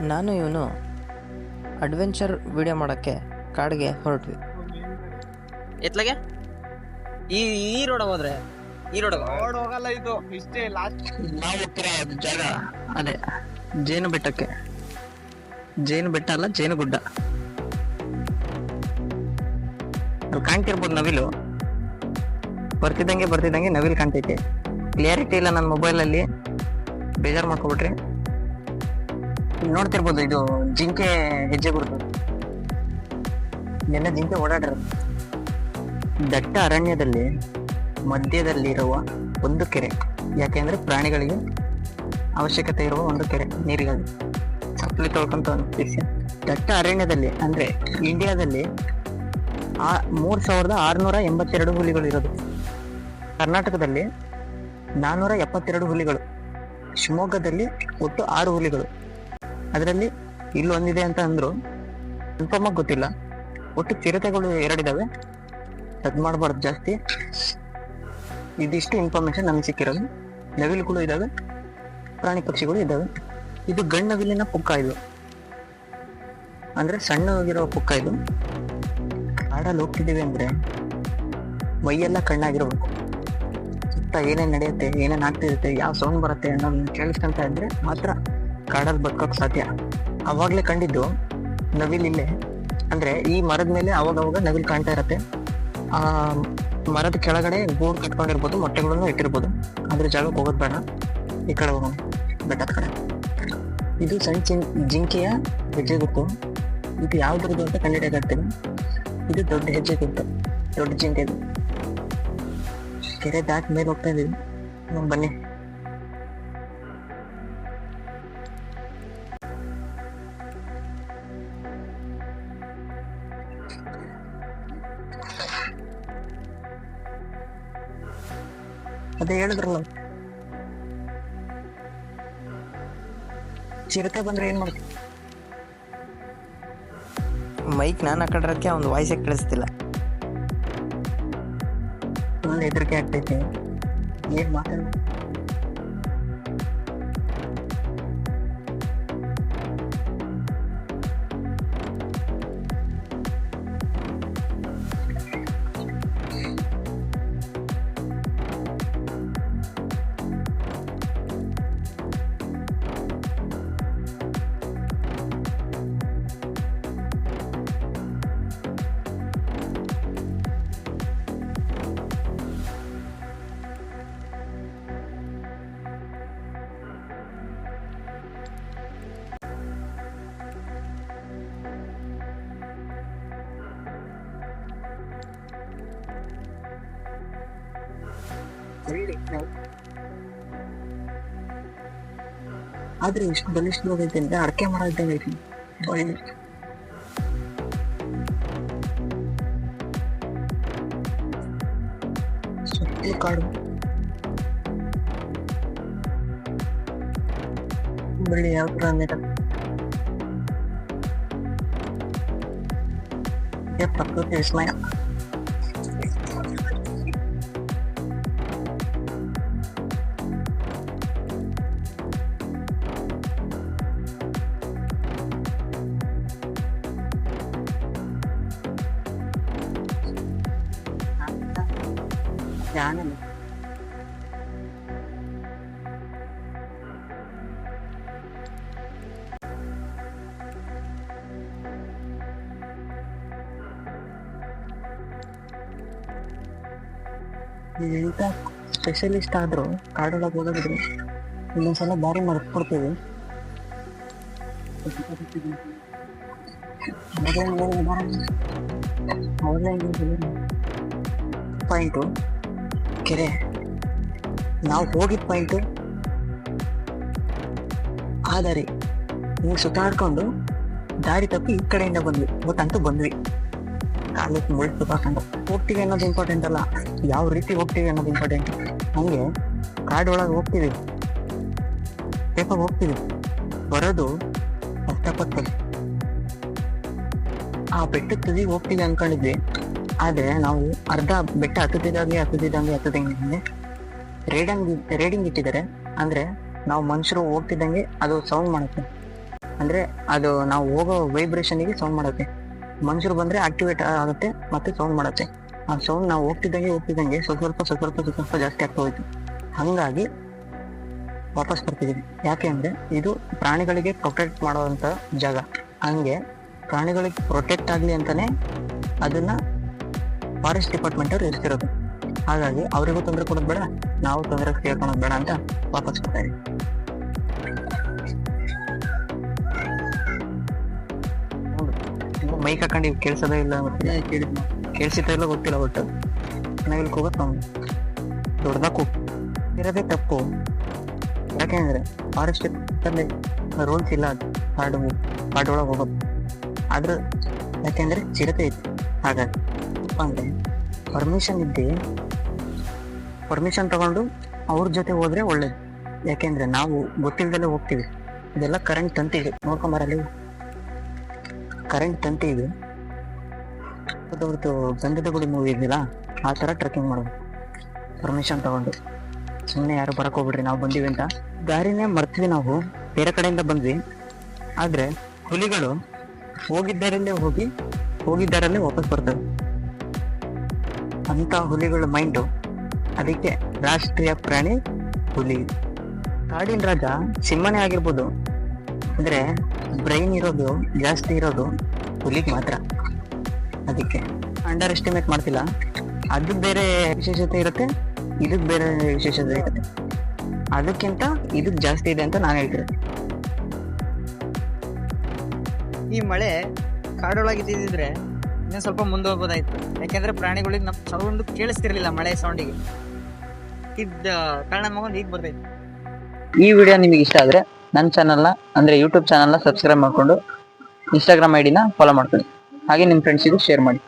ನಾನು ಇವನು adventure video ಮಾಡೋಕ್ಕೆ ಕಾಡಿಗೆ ಹೊರಟ್ವಿ. ಎತ್ಲಗೆ? ಈ ಈ ರೋಡ್ ಹೋದ್ರೆ ಈ ರೋಡ್ ರೋಡ್ ಹೋಗಲ್ಲ ಇದು ಇಷ್ಟೇ ಲಾಸ್ಟ್ ನಾವು ಹೋಗ್ತಿರೋ ಜಾಗ ಅದೇ ಜೇನು ಬೆಟ್ಟಕ್ಕೆ. ಜೇನು ಬೆಟ್ಟ ಅಲ್ಲ ಜೇನು ಗುಡ್ಡ. ಅಲ್ಲಿ ಕಾಣ್ತಿರ್ಬೋದು ನವಿಲು. ಬರ್ತಿದ್ದಂಗೆ ಬರ್ತಿದ್ದಂಗೆ ನವಿಲು ಕಾಣ್ತೈತೆ. ಕ್ಲಿಯಾರಿಟಿ ಇಲ್ಲ ನನ್ನ ಮೊಬೈಲಲ್ಲಿ ಬೇಜಾರು ಮಾಡ್ಕೊಬಿಟ್ರಿ. ನೋಡ್ತಿರ್ಬೋದು, ಇದು ಜಿಂಕೆ ಹೆಜ್ಜೆ ಗುರುತು. ನಿನ್ನೆ ಜಿಂಕೆ ಓಡಾಡ್ರ. ದಟ್ಟ ಅರಣ್ಯದಲ್ಲಿ, ಮಧ್ಯದಲ್ಲಿರುವ ಒಂದು ಕೆರೆ. ಯಾಕೆಂದ್ರೆ ಪ್ರಾಣಿಗಳಿಗೆ ಅವಶ್ಯಕತೆ ಇರುವ ಒಂದು ಕೆರೆ, ನೀರಿಗಾಗಿ. ಚಪ್ಪಲಿ ತೊಳ್ಕೊಂತ ದಟ್ಟ ಅರಣ್ಯದಲ್ಲಿ, ಅಂದ್ರೆ ಇಂಡಿಯಾದಲ್ಲಿ ಆ ಮೂರ್ ಸಾವಿರದ ಆರುನೂರ ಎಂಬತ್ತೆರಡು ಹುಲಿಗಳು ಇರೋದು. ಕರ್ನಾಟಕದಲ್ಲಿ ನಾನ್ನೂರ ಎಪ್ಪತ್ತೆರಡು ಹುಲಿಗಳು. ಶಿವಮೊಗ್ಗದಲ್ಲಿ ಒಟ್ಟು ಆರು ಹುಲಿಗಳು. ಅದರಲ್ಲಿ ಇಲ್ಲಿ ಒಂದಿದೆ ಅಂತ ಅಂದ್ರು. ಕನ್ಫರ್ಮ್ ಆಗಿ ಗೊತ್ತಿಲ್ಲ. ಒಟ್ಟು ಚಿರತೆಗಳು ಎರಡಿದಾವೆ. ಅದ್ ಮಾಡಬಾರ್ದು ಜಾಸ್ತಿ. ಇದಿಷ್ಟು ಇನ್ಫಾರ್ಮೇಶನ್ ನಮಗೆ ಸಿಕ್ಕಿರೋದು. ನವಿಲುಗಳು ಇದಾವೆ. ಪ್ರಾಣಿ ಪಕ್ಷಿಗಳು ಇದಾವೆ. ಇದು ಗಣ್ಣ ನವಿಲಿನ ಪುಕ್ಕ ಇದು. ಅಂದ್ರೆ ಸಣ್ಣವಾಗಿರೋ ಪುಕ್ಕ ಇದು. ಕಾಡಲ್ಲಿ ಹೋಗ್ತಿದ್ದೀವಿ ಅಂದ್ರೆ ಮೈಯೆಲ್ಲ ಕಣ್ಣಾಗಿರ್ಬೇಕು. ಸುತ್ತ ಏನೇನ್ ನಡೆಯುತ್ತೆ, ಏನೇನ್ ಆಗ್ತಿರುತ್ತೆ, ಯಾವ ಸೌಂಡ್ ಬರುತ್ತೆ ಅನ್ನೋದನ್ನ ಕೇಳಿಸ್ಕೊಂತ ಇದ್ರೆ ಮಾತ್ರ ಕಾಡಲ್ಲಿ ಬದುಕೋಕ್ ಸಾಧ್ಯ? ಅವಾಗ್ಲೇ ಕಂಡಿದ್ದು ನವಿಲ್ ಇಲ್ಲೇ. ಅಂದ್ರೆ ಈ ಮರದ ಮೇಲೆ ಅವಾಗ ಅವಾಗ ನವಿಲ್ ಕಾಣ್ತಾ ಇರತ್ತೆ. ಆ, ಮರದ ಕೆಳಗಡೆ ಬೋರ್ ಕಟ್ಕೊಂಡಿರ್ಬೋದು, ಮೊಟ್ಟೆಗಳನ್ನು ಇಟ್ಟಿರ್ಬೋದು. ಅದ್ರ ಜಾಗಕ್ಕೆ ಹೋಗೋದ್ ಬೇಡ. ಈ ಕಡೆ ಹೋಗೋಣ. ಬೆಟ್ಟದ ಕಡೆ. ಇದು ಸಣ್ಣ ಚಿನ್, ಜಿಂಕೆಯ ಹೆಜ್ಜೆ ಗುರುತು. ಇದು ಯಾವ್ದ್ರದ್ದು ಅಂತ ಕಂಡಿಡಿಯಾಗ್ತೀನಿ ಇದು ದೊಡ್ಡ ಹೆಜ್ಜೆ ಗುರುತು. ದೊಡ್ಡ ಜಿಂಕೆ ಕೆರೆ ದಾಟ್ ಮೇಲೆ ಹೋಗ್ತಾ ಇದೀವಿ. ಬನ್ನಿ. ಅದೇ ಹೇಳಿದ್ರಲ್ಲ ಚಿರತೆ ಬಂದ್ರೆ ಏನ್ ಮಾಡ್ತೀವಿ ಮೈಕ್ ನಾನು ಹಾಕೊಂಡಿರೋದಕ್ಕೆ ಅವ್ನ ವಾಯ್ಸೇ ಕಳಿಸ್ತಿಲ್ಲ. ಫುಲ್ ಹೆದರಿಕೆ ಆಗ್ತೈತೆ. ಏನ್ ಮಾತಾಡ ಆದ್ರೆ ಇಷ್ಟು ಬಲಿಷ್ಠವಾಗೈತೆ ಅಂದ್ರೆ ಅಡಕೆ ಮರ ಇದ್ದಂಗೆ ಐತಿ ಬಳ್ಳಿ ಸುತ್ತಲೂ ಕಾಡು ಬಳ್ಳಿ ಯಾವ ತರ ಅಂದ್ರೆ ಇದೇ ಪ್ರಕೃತಿ ವಿಸ್ಮಯ ಧ್ಯಾನ ಎಂತ ಸ್ಪೆಷಲಿಸ್ಟ್ ಆದ್ರು ಕಾಡೊಳಗೆ ಹೋಗೋದಿದ್ರು ಇನ್ನೊಂದ್ಸಲ ಬಾರಿ ಮರ್ತ್ಕೊಡ್ತೀವಿ ಪಾಯಿಂಟು ಕೆರೆ. ನಾವು ಹೋಗಿ ಪಾಯಿಂಟ್ ಆದರೆ ದಾರಿ ಹಿಂಗ್ ಸುತ್ತಾಡ್ಕೊಂಡು ದಾರಿ ತಪ್ಪಿ ಈ ಕಡೆಯಿಂದ ಬಂದ್ವಿ. ಗೊತ್ತಂತೂ ಬಂದ್ವಿ. ಕಾಲಕ್ಕೆ ಮುಳ್ಳು ಸುತ್ತಾಕೊಂಡು ಹೋಗ್ತೀವಿ ಅನ್ನೋದು ಇಂಪಾರ್ಟೆಂಟ್ ಅಲ್ಲ. ಯಾವ ರೀತಿ ಹೋಗ್ತೀವಿ ಅನ್ನೋದು ಇಂಪಾರ್ಟೆಂಟ್ ಹಂಗೆ ಕಾಡೊಳಗೆ ಹೋಗ್ತೀವಿ. ಪೇಪರ್ ಹೋಗ್ತೀವಿ. ಬರೋದು ಅಷ್ಟಪಟ್ಟಲ್ಲಿ ಆ ಬೆಟ್ಟದ ತುದಿ ಹೋಗ್ತೀವಿ ಅನ್ಕೊಂಡಿದ್ವಿ. ಆದ್ರೆ ನಾವು ಅರ್ಧ ಬೆಟ್ಟ ಹತ್ತದಿದ್ದಂಗೆ ಹತ್ತದಿದ್ದಂಗೆ ಹತ್ತದಂಗೆ ರೇಡಿಂಗ್ ರೇಡಿಂಗ್ ಇಟ್ಟಿದ್ದಾರೆ. ಅಂದ್ರೆ ನಾವು ಮನುಷ್ಯರು ಹೋಗ್ತಿದ್ದಂಗೆ ಅದು ಸೌಂಡ್ ಮಾಡುತ್ತೆ. ಅಂದ್ರೆ ಅದು ನಾವು ಹೋಗೋ ವೈಬ್ರೇಷನ್ಗೆ ಸೌಂಡ್ ಮಾಡುತ್ತೆ. ಮನುಷ್ಯರು ಬಂದ್ರೆ ಆಕ್ಟಿವೇಟ್ ಆಗುತ್ತೆ ಮತ್ತೆ ಸೌಂಡ್ ಮಾಡುತ್ತೆ. ಆ ಸೌಂಡ್ ನಾವು ಹೋಗ್ತಿದ್ದಂಗೆ ಹೋಗ್ತಿದ್ದಂಗೆ ಸ್ವಲ್ಪ ಸ್ವಲ್ಪ ಸ್ವಲ್ಪ ಸ್ವಲ್ಪ ಜಾಸ್ತಿ ಆಗ್ತಾ ಹೋಯ್ತು. ಹಂಗಾಗಿ ವಾಪಸ್ ಬರ್ತಿದ್ದೀವಿ ಯಾಕೆ ಅಂದ್ರೆ ಇದು ಪ್ರಾಣಿಗಳಿಗೆ ಪ್ರೊಟೆಕ್ಟ್ ಮಾಡುವಂತ ಜಾಗ. ಹಂಗೆ ಪ್ರಾಣಿಗಳಿಗೆ ಪ್ರೊಟೆಕ್ಟ್ ಆಗ್ಲಿ ಅಂತಾನೆ ಅದನ್ನ ಫಾರೆಸ್ಟ್ ಡಿಪಾರ್ಟ್ಮೆಂಟ್ ಅವ್ರು ಇರ್ತಿರೋದು. ಹಾಗಾಗಿ ಅವರಿಗೂ ತೊಂದರೆ ಕೊಡೋದು ಬೇಡ, ನಾವು ತೊಂದರೆ ಕೇಳ್ಕೊಳೋದು ಬೇಡ ಅಂತ ವಾಪಸ್ ಬರ್ತಾರೆ ಮೈಕ್ ಹಾಕೊಂಡು ಕೇಳಿಸೋದೇ ಇಲ್ಲ ಗೊತ್ತಿಲ್ಲ ಕೇಳಿಸಿತಾ ಇಲ್ಲ ಗೊತ್ತಿಲ್ಲ ಒಟ್ಟು ನಾವಿಲ್ಲಿ ಹೋಗೋದು ನಾವು ದೊಡ್ಡದಾಗ ಇರೋದೇ ತಪ್ಪು. ಯಾಕೆಂದ್ರೆ ಫಾರೆಸ್ಟ್ ಅಲ್ಲಿ ರೂಲ್ಸ್ ಇಲ್ಲ ಅದು. ಕಾಡು ಕಾಡು ಒಳಗೆ ಹೋಗೋದು. ಆದ್ರೆ ಯಾಕೆಂದ್ರೆ ಚಿರತೆ ಇತ್ತು ಹಾಗಾಗಿ. ಏನಪ್ಪಾ ಪರ್ಮಿಷನ್ ಇದ್ದು ಪರ್ಮಿಷನ್ ತಗೊಂಡು ಅವ್ರ ಜೊತೆ ಹೋದ್ರೆ ಒಳ್ಳೇದು. ಯಾಕೆಂದ್ರೆ ನಾವು ಗೊತ್ತಿಲ್ದಲ್ಲೇ ಹೋಗ್ತೀವಿ. ಇದೆಲ್ಲ ಕರೆಂಟ್ ತಂತಿ ಇದೆ. ನೋಡ್ಕೊಂಬರಲ್ಲಿ ಕರೆಂಟ್ ತಂತಿ ಇದೆ. ಅವ್ರದ್ದು ಗಂಧದ ಗುಡಿ ಮೂವಿ ಇದೆಯಲ್ಲ, ಆ ಥರ ಟ್ರೆಕ್ಕಿಂಗ್ ಮಾಡೋದು. ಪರ್ಮಿಷನ್ ತಗೊಂಡು. ಸುಮ್ಮನೆ ಯಾರು ಬರಕ್ ಹೋಗ್ಬಿಡ್ರಿ, ನಾವು ಬಂದೀವಿ ಅಂತ. ದಾರಿನೇ ಮರ್ತೀವಿ ನಾವು. ಬೇರೆ ಕಡೆಯಿಂದ ಬಂದ್ವಿ. ಆದರೆ ಹುಲಿಗಳು ಹೋಗಿದ್ದಾರಲ್ಲೇ ಹೋಗಿ, ಹೋಗಿದ್ದಾರಲ್ಲೇ ವಾಪಸ್ ಬರ್ತವೆ. ಅಂತ ಹುಲಿಗಳ ಮೈಂಡು. ಅದಕ್ಕೆ ರಾಷ್ಟ್ರೀಯ ಪ್ರಾಣಿ ಹುಲಿ. ಕಾಡಿನ ರಾಜ ಸಿಂಹನೇ ಆಗಿರ್ಬೋದು. ಅಂದ್ರೆ ಬ್ರೈನ್ ಇರೋದು, ಜಾಸ್ತಿ ಇರೋದು ಹುಲಿಗೆ ಮಾತ್ರ. ಅದಕ್ಕೆ ಅಂಡರ್ ಎಸ್ಟಿಮೇಟ್ ಮಾಡ್ತಿಲ್ಲ. ಅದಕ್ಕೆ ಬೇರೆ ವಿಶೇಷತೆ ಇರುತ್ತೆ, ಇದಕ್ ಬೇರೆ ವಿಶೇಷತೆ ಇರುತ್ತೆ. ಅದಕ್ಕಿಂತ ಇದಕ್ ಜಾಸ್ತಿ ಇದೆ ಅಂತ ನಾನು ಹೇಳ್ತೀನಿ ಈ ಮಳೆ ಕಾಡೊಳಗೆ ಇದ್ದಿದ್ರೆ ಇನ್ನೂ ಸ್ವಲ್ಪ ಮುಂದೆ ಹೋಗ್ಬೋದಾಯ್ತು ಯಾಕೆಂದ್ರೆ ಪ್ರಾಣಿಗಳಿಗೆ ನಮ್ಮ ಸೌಂಡ್ ಕೇಳಿಸ್ತಿರ್ಲಿಲ್ಲ ಮಳೆ ಸೌಂಡಿಗೆ ಇದ್ದ ಕಾರಣ ಮಗೊಂಡು ಈಗ ಬರ್ತೈತಿ ಈ ವಿಡಿಯೋ ನಿಮಗೆ ಇಷ್ಟ ಆದ್ರೆ ನನ್ನ ಚಾನಲ್ನ ಅಂದ್ರೆ ಯೂಟ್ಯೂಬ್ ಚಾನಲ್ನ ಸಬ್ಸ್ಕ್ರೈಬ್ ಮಾಡ್ಕೊಂಡು ಇನ್ಸ್ಟಾಗ್ರಾಮ್ ಐಡಿನ ಫಾಲೋ ಮಾಡ್ಕೊಳ್ಳಿ. ಹಾಗೆ ನಿಮ್ಮ ಫ್ರೆಂಡ್ಸಿಗೂ ಶೇರ್ ಮಾಡಿ.